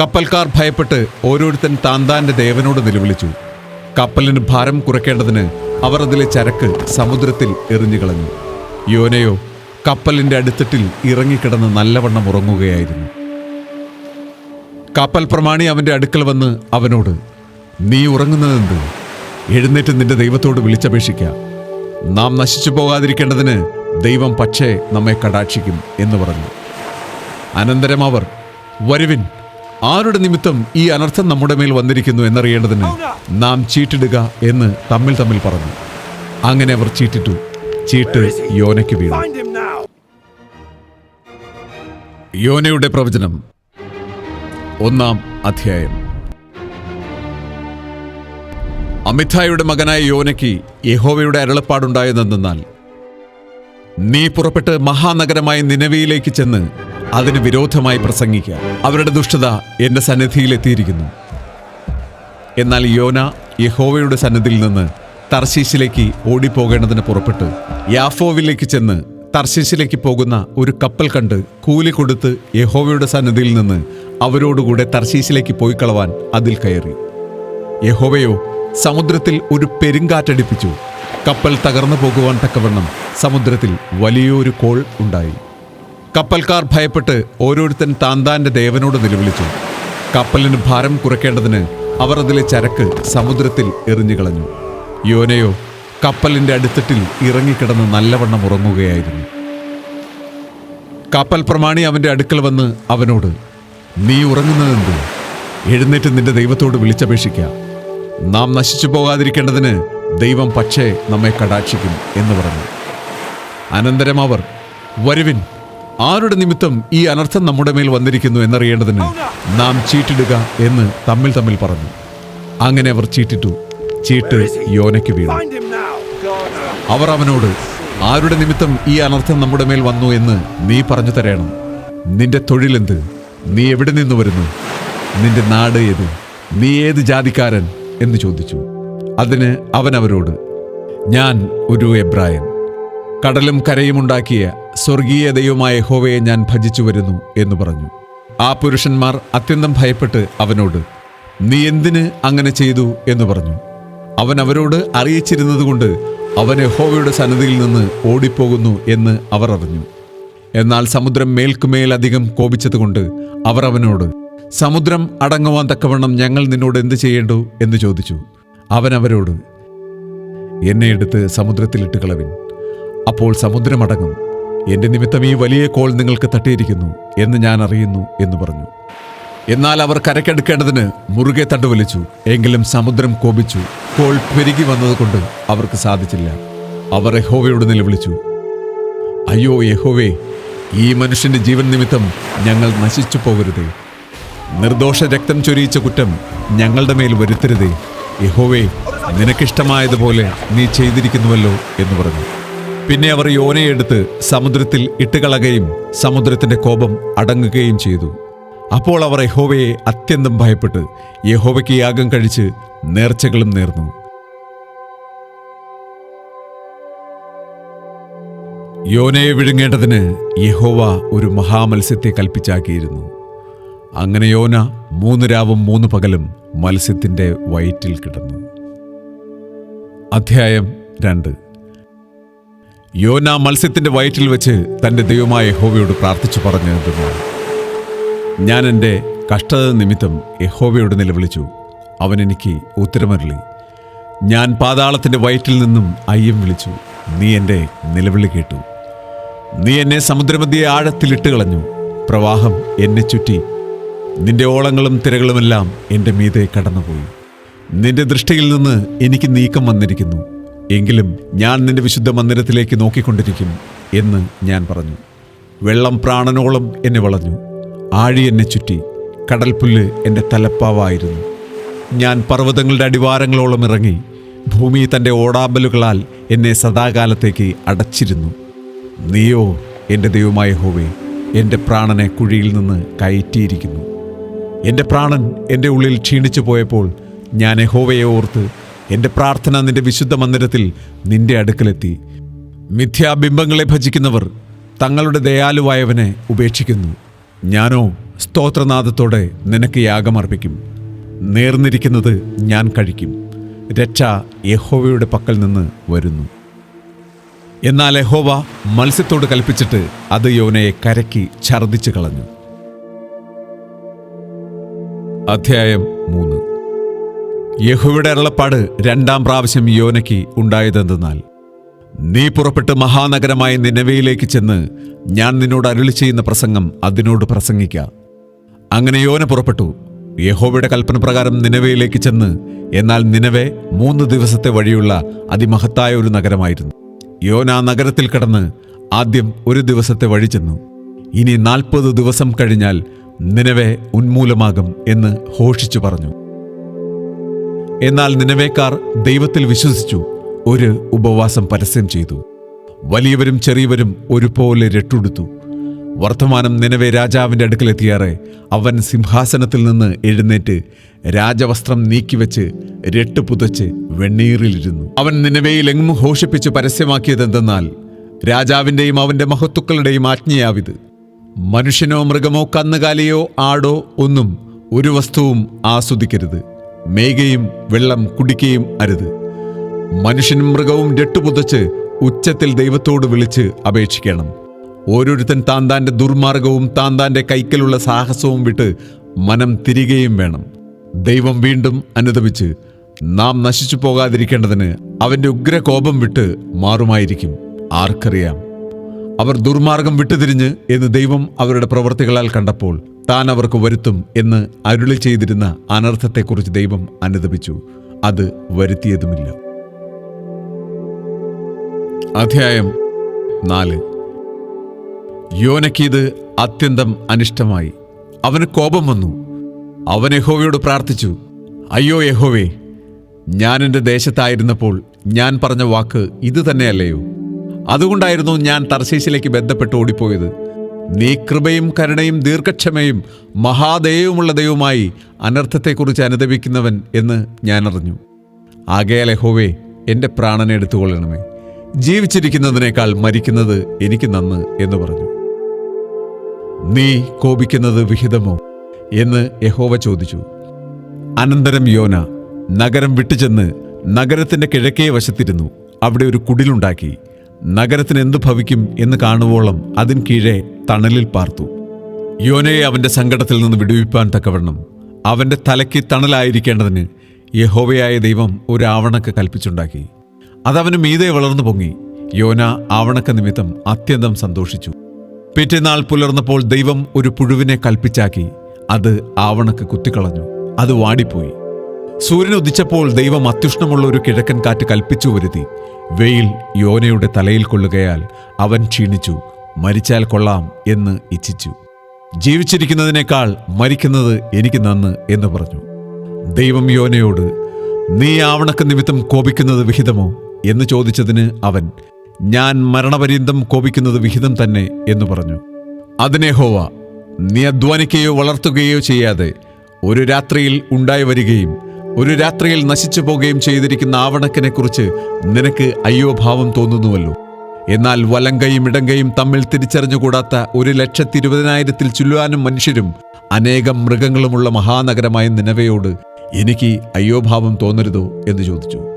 കപ്പൽക്കാർ ഭയപ്പെട്ട് ഓരോരുത്തൻ താന്താന്റെ ദേവനോട് നിലവിളിച്ചു. കപ്പലിന് ഭാരം കുറയ്ക്കേണ്ടതിന് അവർ അതിലെ ചരക്ക് സമുദ്രത്തിൽ എറിഞ്ഞുകളഞ്ഞു യോനയോ കപ്പലിന്റെ അടിത്തട്ടിൽ ഇറങ്ങിക്കിടന്ന് നല്ലവണ്ണം ഉറങ്ങുകയായിരുന്നു. കപ്പൽ പ്രമാണി അവന്റെ അടുക്കൽ വന്ന് അവനോട് നീ ഉറങ്ങുന്നതെന്ത് എഴുന്നേറ്റ് നിന്റെ ദൈവത്തോട് വിളിച്ചപേക്ഷിക്ക. നാം നശിച്ചു പോകാതിരിക്കേണ്ടതിന് ദൈവം പക്ഷേ നമ്മെ കടാക്ഷിക്കും എന്ന് പറഞ്ഞു. അനന്തരം അവർ വരുവിൻ ആരുടെ നിമിത്തം ഈ അനർത്ഥം നമ്മുടെ മേൽ വന്നിരിക്കുന്നു എന്നറിയേണ്ടതിന് നാം ചീട്ടിടുക എന്ന് തമ്മിൽ തമ്മിൽ പറഞ്ഞു. അങ്ങനെ അവർ ചീട്ടിട്ടു ചീട്ട് യോനയ്ക്ക് വീണു. യോനയുടെ പ്രവചനം ഒന്നാം അധ്യായം. അമിതായുടെ മകനായ യോനയ്ക്ക് യഹോവയുടെ അരുളപ്പാടുണ്ടായതെന്നാൽ നീ പുറപ്പെട്ട് മഹാനഗരമായ നിലവിയിലേക്ക് ചെന്ന് അതിന് വിരോധമായി പ്രസംഗിക്കുക. അവരുടെ ദുഷ്ടത എന്റെ സന്നിധിയിലെത്തിയിരിക്കുന്നു എന്നാൽ യോന യഹോവയുടെ സന്നിധിയിൽ നിന്ന് തർശീശിലേക്ക് ഓടിപ്പോകേണ്ടതിന് പുറപ്പെട്ടു യാഫോവിലേക്ക് ചെന്ന് തർശീശിലേക്ക് പോകുന്ന ഒരു കപ്പൽ കണ്ട് കൂലി കൊടുത്ത് യഹോവയുടെ സന്നിധിയിൽ നിന്ന് അവരോടുകൂടെ തർശീശിലേക്ക് പോയി കളവാൻ അതിൽ കയറി. യഹോവയോ സമുദ്രത്തിൽ ഒരു പെരുങ്കാറ്റടിപ്പിച്ചു. കപ്പൽ തകർന്നു പോകുവാൻ തക്കവണ്ണം സമുദ്രത്തിൽ വലിയൊരു കോൾ ഉണ്ടായി. കപ്പൽക്കാർ ഭയപ്പെട്ട് ഓരോരുത്തൻ താന്താന്റെ ദേവനോട് നിലവിളിച്ചു. കപ്പലിന് ഭാരം കുറയ്ക്കേണ്ടതിന് അവർ അതിലെ ചരക്ക് സമുദ്രത്തിൽ എറിഞ്ഞുകളഞ്ഞു. യോനയോ കപ്പലിന്റെ അടിത്തട്ടിൽ ഇറങ്ങിക്കിടന്ന് നല്ലവണ്ണം ഉറങ്ങുകയായിരുന്നു. കപ്പൽ പ്രമാണി അവന്റെ അടുക്കൽ വന്ന് അവനോട് നീ ഉറങ്ങുന്നതെന്ത്? എഴുന്നേറ്റ് നിന്റെ ദൈവത്തോട് വിളിച്ചപേക്ഷിക്കാം. നാം നശിച്ചു പോകാതിരിക്കേണ്ടതിന് ദൈവം പക്ഷേ നമ്മെ കടാക്ഷിക്കും എന്ന് പറഞ്ഞു. അനന്തരം അവർ വരുവിൻ ആരുടെ നിമിത്തം ഈ അനർത്ഥം നമ്മുടെ മേൽ വന്നിരിക്കുന്നു എന്നറിയേണ്ടതിന് നാം ചീട്ടിടുക എന്ന് തമ്മിൽ തമ്മിൽ പറഞ്ഞു. അങ്ങനെ അവർ ചീട്ടിട്ടു ചീട്ട് യോനയ്ക്ക് വീണു. അവർ അവനോട് ആരുടെ നിമിത്തം ഈ അനർത്ഥം നമ്മുടെ മേൽ വന്നു എന്ന് നീ പറഞ്ഞു തരണം? നിന്റെ തൊഴിലെന്ത് നീ എവിടെ നിന്ന് വരുന്നു? നിന്റെ നാട് ഏത്? നീ ഏത് ജാതിക്കാരൻ? എന്ന് ചോദിച്ചു. അതിന് അവൻ അവരോട് ഞാൻ ഒരു എബ്രായൻ. കടലും കരയും ഉണ്ടാക്കിയ സ്വർഗീയ ദൈവമായ ഹോവയെ ഞാൻ ഭജിച്ചു വരുന്നു എന്ന് പറഞ്ഞു. ആ പുരുഷന്മാർ അത്യന്തം ഭയപ്പെട്ട് അവനോട് നീ എന്തിന് അങ്ങനെ ചെയ്തു? എന്ന് പറഞ്ഞു. അവൻ അവരോട് അറിയിച്ചിരുന്നതുകൊണ്ട് അവൻ യഹോവയുടെ സന്നദ്ധിയിൽ നിന്ന് ഓടിപ്പോകുന്നു എന്ന് അവർ അറിഞ്ഞു. എന്നാൽ സമുദ്രം മേൽക്കുമേൽ അധികം കോപിച്ചതുകൊണ്ട് അവർ അവനോട് സമുദ്രം അടങ്ങുവാൻ തക്കവണ്ണം ഞങ്ങൾ നിന്നോട് എന്ത് ചെയ്യേണ്ടു? എന്ന് ചോദിച്ചു. അവൻ അവരോട് എന്നെ എടുത്ത് സമുദ്രത്തിലിട്ട് കളവിൻ അപ്പോൾ സമുദ്രമടങ്ങും. എന്റെ നിമിത്തം ഈ വലിയ കോൾ നിങ്ങൾക്ക് തട്ടിയിരിക്കുന്നു എന്ന് ഞാൻ അറിയുന്നു എന്ന് പറഞ്ഞു. എന്നാൽ അവർ കരക്കെടുക്കേണ്ടതിന് മുറുകെ തട്ടുവലിച്ചു എങ്കിലും സമുദ്രം കോപിച്ചു. കോൾ പെരുകി വന്നതുകൊണ്ട് അവർക്ക് സാധിച്ചില്ല. അവർ യഹോവയോട് നിലവിളിച്ചു. അയ്യോ യഹോവേ ഈ മനുഷ്യന്റെ ജീവൻ നിമിത്തം ഞങ്ങൾ നശിച്ചു പോകരുതേ. നിർദോഷ രക്തം ചൊരിയിച്ച കുറ്റം ഞങ്ങളുടെ മേൽ വരുത്തരുതേ. യഹോവേ നിനക്കിഷ്ടമായതുപോലെ നീ ചെയ്തിരിക്കുന്നുവല്ലോ എന്ന് പറഞ്ഞു. പിന്നെ അവർ യോനയെടുത്ത് സമുദ്രത്തിൽ ഇട്ടുകളകയും സമുദ്രത്തിന്റെ കോപം അടങ്ങുകയും ചെയ്തു. അപ്പോൾ അവർ യഹോവയെ അത്യന്തം ഭയപ്പെട്ട് യഹോവയ്ക്ക് യാഗം കഴിച്ച് നേർച്ചകളും നേർന്നു. യോനയെ വിഴുങ്ങേണ്ടതിന് യഹോവ ഒരു മഹാമത്സ്യത്തെ കൽപ്പിച്ചാക്കിയിരുന്നു. അങ്ങനെ യോന മൂന്ന് രാവും മൂന്ന് പകലും മത്സ്യത്തിന്റെ വയറ്റിൽ കിടന്നു. അധ്യായം രണ്ട്. യോന മത്സ്യത്തിന്റെ വയറ്റിൽ വെച്ച് തന്റെ ദൈവമായ യഹോവയോട് പ്രാർത്ഥിച്ചു പറഞ്ഞു ഞാൻ എന്റെ കഷ്ടത നിമിത്തം യഹോവയോട് നിലവിളിച്ചു. അവൻ എനിക്ക് ഉത്തരമരളി. ഞാൻ പാതാളത്തിന്റെ വയറ്റിൽ നിന്നും അയ്യം വിളിച്ചു. നീ എന്റെ നിലവിളി കേട്ടു. നീ എന്നെ സമുദ്രമധ്യ ആഴത്തിലിട്ട് കളഞ്ഞു പ്രവാഹം എന്നെ ചുറ്റി. നിന്റെ ഓളങ്ങളും തിരകളുമെല്ലാം എന്റെ മീതെ കടന്നുപോയി. നിന്റെ ദൃഷ്ടിയിൽ നിന്ന് എനിക്ക് നീക്കം വന്നിരിക്കുന്നു. എങ്കിലും ഞാൻ നിന്റെ വിശുദ്ധ മന്ദിരത്തിലേക്ക് നോക്കിക്കൊണ്ടിരിക്കും എന്ന് ഞാൻ പറഞ്ഞു. വെള്ളം പ്രാണനോളം എന്നെ വളഞ്ഞു. ആഴി എന്നെ ചുറ്റി. കടൽപ്പുല്ല് എന്റെ തലപ്പാവായിരുന്നു. ഞാൻ പർവതങ്ങളുടെ അടിവാരങ്ങളോളം ഇറങ്ങി. ഭൂമി തന്റെ ഓടാമ്പലുകളാൽ എന്നെ സദാകാലത്തേക്ക് അടച്ചിരുന്നു. നീയോ എന്റെ ദൈവമായ ഹോവേ എന്റെ പ്രാണനെ കുഴിയിൽ നിന്ന് കയറ്റിയിരിക്കുന്നു. എന്റെ പ്രാണൻ എന്റെ ഉള്ളിൽ ക്ഷീണിച്ചു പോയപ്പോൾ ഞാൻ യഹോവയെ ഓർത്ത് എന്റെ പ്രാർത്ഥന നിന്റെ വിശുദ്ധ മന്ദിരത്തിൽ നിന്റെ അടുക്കലെത്തി. മിഥ്യാബിംബങ്ങളെ ഭജിക്കുന്നവർ തങ്ങളുടെ ദയാലുവായവനെ ഉപേക്ഷിക്കുന്നു. ഞാനോ സ്തോത്രനാഥത്തോടെ നിനക്ക് യാഗമർപ്പിക്കും നേർന്നിരിക്കുന്നത് ഞാൻ കഴിക്കും. രക്ഷ യഹോവയുടെ പക്കൽ നിന്ന് വരുന്നു. എന്നാൽ യഹോവ മത്സ്യത്തോട് കൽപ്പിച്ചിട്ട് അത് യോനയെ കരക്കി ഛർദിച്ചു കളഞ്ഞു. അധ്യായം മൂന്ന്. യഹോവയുടെ അരുളപ്പാട് രണ്ടാം പ്രാവശ്യം യോനയ്ക്ക് ഉണ്ടായതെന്തെന്നാൽ നീ പുറപ്പെട്ട് മഹാനഗരമായ നിനവയിലേക്ക് ചെന്ന് ഞാൻ നിന്നോട് അരുളി ചെയ്യുന്ന പ്രസംഗം അതിനോട് പ്രസംഗിക്ക. അങ്ങനെ യോന പുറപ്പെട്ടു. യഹോവയുടെ കൽപ്പന പ്രകാരം നിനവയിലേക്ക് ചെന്ന് എന്നാൽ നിനവെ മൂന്ന് ദിവസത്തെ വഴിയുള്ള അതിമഹത്തായ ഒരു നഗരമായിരുന്നു. യോന ആ നഗരത്തിൽ കടന്ന് ആദ്യം ഒരു ദിവസത്തെ വഴി ചെന്നു. ഇനി നാൽപ്പത് ദിവസം കഴിഞ്ഞാൽ നിനവെ ഉന്മൂലമാകും എന്ന് ഘോഷിച്ചു പറഞ്ഞു. എന്നാൽ നിനവേക്കാർ ദൈവത്തിൽ വിശ്വസിച്ചു ഒരു ഉപവാസം പരസ്യം ചെയ്തു. വലിയവരും ചെറിയവരും ഒരുപോലെ രട്ടുടുത്തു. വർത്തമാനം നിനവേ രാജാവിന്റെ അടുക്കലെത്തിയാറെ അവൻ സിംഹാസനത്തിൽ നിന്ന് എഴുന്നേറ്റ് രാജവസ്ത്രം നീക്കിവെച്ച് രട്ട് പുതച്ച് വെണ്ണീറിലിരുന്നു. അവൻ നിനവയിൽ എങ്ങും ഘോഷിപ്പിച്ച് പരസ്യമാക്കിയതെന്തെന്നാൽ രാജാവിന്റെയും അവന്റെ മഹത്തുക്കളുടെയും ആജ്ഞയാവിത്. മനുഷ്യനോ മൃഗമോ കന്നുകാലിയോ ആടോ ഒന്നും ഒരു വസ്തുവും ആസ്വദിക്കരുത്. മേയുകയും വെള്ളം കുടിക്കുകയും അരുത്. മനുഷ്യനും മൃഗവും രട്ടുപുതച്ച് ഉച്ചത്തിൽ ദൈവത്തോട് വിളിച്ച് അപേക്ഷിക്കണം. ഓരോരുത്തൻ താൻ താന്റെ ദുർമാർഗവും താൻ താന്റെ കൈക്കലുള്ള സാഹസവും വിട്ട് മനം തിരികെയും വേണം. ദൈവം വീണ്ടും അനുദപിച്ച് നാം നശിച്ചു പോകാതിരിക്കേണ്ടതിന് അവന്റെ ഉഗ്രകോപം വിട്ട് മാറുമായിരിക്കും. ആർക്കറിയാം. അവർ ദുർമാർഗം വിട്ടുതിരിഞ്ഞ് എന്ന് ദൈവം അവരുടെ പ്രവൃത്തികളാൽ കണ്ടപ്പോൾ താൻ അവർക്ക് വരുത്തും എന്ന് അരുളി ചെയ്തിരുന്ന അനർത്ഥത്തെക്കുറിച്ച് ദൈവം അനുദപിച്ചു. അത് വരുത്തിയതുമില്ല. അധ്യായം നാല്. യോനയ്ക്ക് ഇത് അത്യന്തം അനിഷ്ടമായി. അവന് കോപം വന്നു. അവൻ യഹോവയോട് പ്രാർത്ഥിച്ചു അയ്യോ യഹോവേ ഞാൻ എന്റെ ദേശത്തായിരുന്നപ്പോൾ ഞാൻ പറഞ്ഞ വാക്ക് ഇത് തന്നെയല്ലയോ അതുകൊണ്ടായിരുന്നു ഞാൻ തർശീശിലേക്ക് ബന്ധപ്പെട്ട് ഓടിപ്പോയത്. നീ കൃപയും കരുണയും ദീർഘക്ഷമയും മഹാദയവുമുള്ള ദൈവമായി അനർത്ഥത്തെക്കുറിച്ച് അനുദപിക്കുന്നവൻ എന്ന് ഞാൻ അറിഞ്ഞു ആകയാൽ യഹോവേ എന്റെ പ്രാണനെ എടുത്തുകൊള്ളണമേ. ജീവിച്ചിരിക്കുന്നതിനേക്കാൾ മരിക്കുന്നത് എനിക്ക് നന്ന് എന്ന് പറഞ്ഞു. നീ കോപിക്കുന്നത് വിഹിതമോ എന്ന് യഹോവ ചോദിച്ചു. അനന്തരം യോന നഗരം വിട്ടുചെന്ന് നഗരത്തിന്റെ കിഴക്കേ വശത്തിരുന്നു. അവിടെ ഒരു കുടിലുണ്ടാക്കി. നഗരത്തിന് എന്തു ഭവിക്കും എന്ന് കാണുവോളം അതിൻ കീഴെ തണലിൽ പാർത്തു. യോനയെ അവന്റെ സങ്കടത്തിൽ നിന്ന് വിടുവിപ്പാൻ തക്കവണ്ണം അവന്റെ തലയ്ക്ക് തണലായിരിക്കേണ്ടതിന് യഹോവയായ ദൈവം ഒരു ആവണക്ക് കൽപ്പിച്ചുണ്ടാക്കി. അതവന് മീതെ വളർന്നു പൊങ്ങി. യോന ആവണക്ക നിമിത്തം അത്യന്തം സന്തോഷിച്ചു. പിറ്റേനാൾ പുലർന്നപ്പോൾ ദൈവം ഒരു പുഴുവിനെ കൽപ്പിച്ചാക്കി. അത് ആവണക്ക് കുത്തിക്കളഞ്ഞു. അത് വാടിപ്പോയി. സൂര്യൻ ഉദിച്ചപ്പോൾ ദൈവം അത്യുഷ്ണമുള്ള ഒരു കിഴക്കൻ കാറ്റ് കൽപ്പിച്ചു വരുത്തി. വെയിൽ യോനയുടെ തലയിൽ കൊള്ളുകയാൽ അവൻ ക്ഷീണിച്ചു. മരിച്ചാൽ കൊള്ളാം എന്ന് ഇച്ഛിച്ചു. ജീവിച്ചിരിക്കുന്നതിനേക്കാൾ മരിക്കുന്നത് എനിക്ക് നന്ന് എന്ന് പറഞ്ഞു. ദൈവം യോനയോട് നീ ആവണക്ക് നിമിത്തം കോപിക്കുന്നത് വിഹിതമോ? എന്ന് ചോദിച്ചതിന് അവൻ ഞാൻ മരണപര്യന്തം കോപിക്കുന്നത് വിഹിതം തന്നെ എന്ന് പറഞ്ഞു. അതിനെ ഹോവ നീ അധ്വാനിക്കുകയോ വളർത്തുകയോ ചെയ്യാതെ ഒരു രാത്രിയിൽ ഉണ്ടായി വരികയും ഒരു രാത്രിയിൽ നശിച്ചു പോകുകയും ചെയ്തിരിക്കുന്ന ആവണക്കിനെ കുറിച്ച് നിനക്ക് അയ്യോ ഭാവം തോന്നുന്നുവല്ലോ. എന്നാൽ വലങ്കയും ഇടങ്കയും തമ്മിൽ തിരിച്ചറിഞ്ഞുകൂടാത്ത ഒരു ലക്ഷത്തി ഇരുപതിനായിരത്തിൽ ചുല്ലുവാനും മനുഷ്യരും അനേകം മൃഗങ്ങളുമുള്ള മഹാനഗരമായ നിലവയോട് എനിക്ക് അയ്യോഭാവം തോന്നരുതോ എന്ന് ചോദിച്ചു.